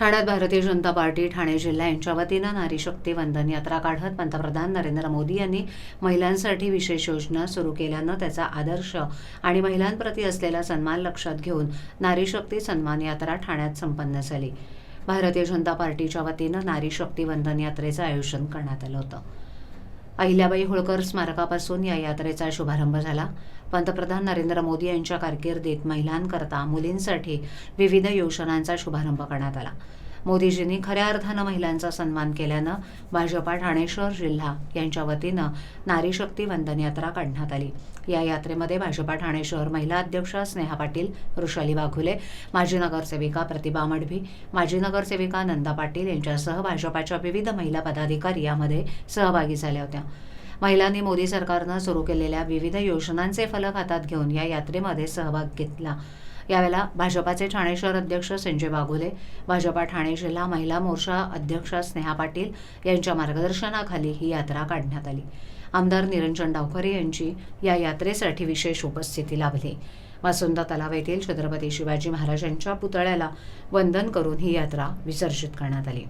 ठाण्यात भारतीय जनता पार्टी ठाणे जिल्हा यांच्या वतीनं नारी शक्ती वंदन यात्रा काढत पंतप्रधान नरेंद्र मोदी यांनी महिलांसाठी विशेष योजना सुरू केल्यानं त्याचा आदर्श आणि महिलांप्रती असलेला सन्मान लक्षात घेऊन नारी शक्ती सन्मान यात्रा ठाण्यात संपन्न झाली. भारतीय जनता पार्टीच्या वतीनं नारी शक्ती वंदन यात्रेचं आयोजन करण्यात आलं होतं. अहिल्याबाई होळकर स्मारकापासून या यात्रेचा शुभारंभ झाला. पंतप्रधान नरेंद्र मोदी यांच्या कारकिर्दीत महिलांकरता मुलींसाठी विविध योजनांचा शुभारंभ करण्यात आला. मोदीजींनी खऱ्या अर्थानं महिलांचा सन्मान केल्यानं भाजपा ठाणे शहर जिल्हा यांच्या वतीनं नारी शक्ती वंदन यात्रा काढण्यात आली. या यात्रेमध्ये भाजपा ठाणे शहर महिला अध्यक्षा स्नेहा पाटील वृषाली वाघुले माजी नगरसेविका प्रतिभा मडभी माजी नगरसेविका नंदा पाटील यांच्यासह भाजपाच्या विविध महिला पदाधिकारी यामध्ये सहभागी झाल्या होत्या. महिलांनी मोदी सरकारनं सुरू केलेल्या विविध योजनांचे फलक हातात घेऊन या यात्रेमध्ये सहभाग घेतला. यावेळेला भाजपाचे ठाणे शहर अध्यक्ष संजय बागुले भाजपा ठाणे जिल्हा महिला मोर्चा अध्यक्षा स्नेहा पाटील यांच्या मार्गदर्शनाखाली ही यात्रा काढण्यात आली. आमदार निरंजन डावखरे यांची या यात्रेसाठी विशेष उपस्थिती लाभली. वासुंदा तलाव येथील छत्रपती शिवाजी महाराजांच्या पुतळ्याला वंदन करून ही यात्रा विसर्जित करण्यात आली.